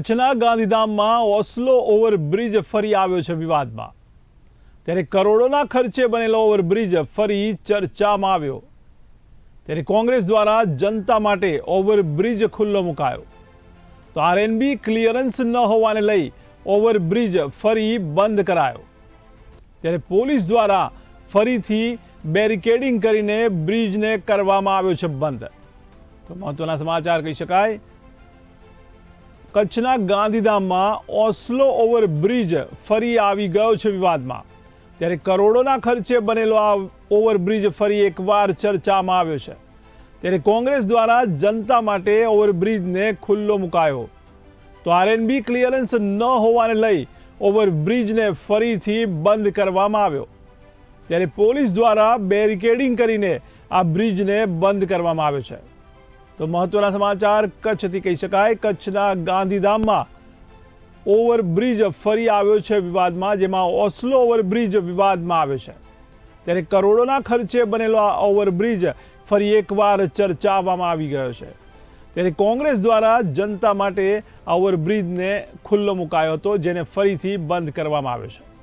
કચ્છના ગાંધીધામમાં Oslo overbridge ફરી આવ્યો છે વિવાદમાં. ત્યારે કરોડોના ખર્ચે બનેલો ઓવરબ્રિજ ફરી ચર્ચામાં આવ્યો. ત્યારે કોંગ્રેસ દ્વારા જનતા માટે ઓવરબ્રિજ ખુલ્લો મુકાયો. તો આરએનબી ક્લિયરન્સ ન હોવાને લઈ ઓવરબ્રિજ ફરી બંધ કરાયો. ત્યારે પોલીસ દ્વારા ફરીથી બેરિકેડિંગ કરીને બ્રિજને કરવામાં આવ્યો છે બંધ. તો મહત્વના સમાચાર કહી શકાય. કચ્છના ગાંધીધામમાં ઓસ્લો ઓવરબ્રિજ ફરી આવી ગયો છે વિવાદમાં. ત્યારે કરોડોના ખર્ચે બનેલો આ ઓવરબ્રિજ ફરી એકવાર ચર્ચામાં આવ્યો છે. ત્યારે કોંગ્રેસ દ્વારા જનતા માટે ઓવરબ્રિજને ખુલ્લો મુકાયો. તો આરએનબી ક્લિયરન્સ ન હોવાને લઈ ઓવરબ્રિજને ફરીથી બંધ કરવામાં આવ્યો. ત્યારે પોલીસ દ્વારા બેરિકેડિંગ કરીને આ બ્રિજને બંધ કરવામાં આવ્યો છે. તો મહત્વના સમાચાર કચ્છથી કહી શકાય. કચ્છના ગાંધીધામમાં ઓવરબ્રિજ ફરી આવ્યો છે વિવાદમાં, જેમાં ઓસ્લો ઓવરબ્રિજ વિવાદમાં આવ્યો છે. ત્યારે કરોડોના ખર્ચે બનેલો આ ઓવરબ્રિજ ફરી એકવાર ચર્ચાવામાં આવી ગયો છે. ત્યારે કોંગ્રેસ દ્વારા જનતા માટે ઓવરબ્રિજને ખુલ્લો મુકાયો હતો, જેને ફરીથી બંધ કરવામાં આવ્યો છે.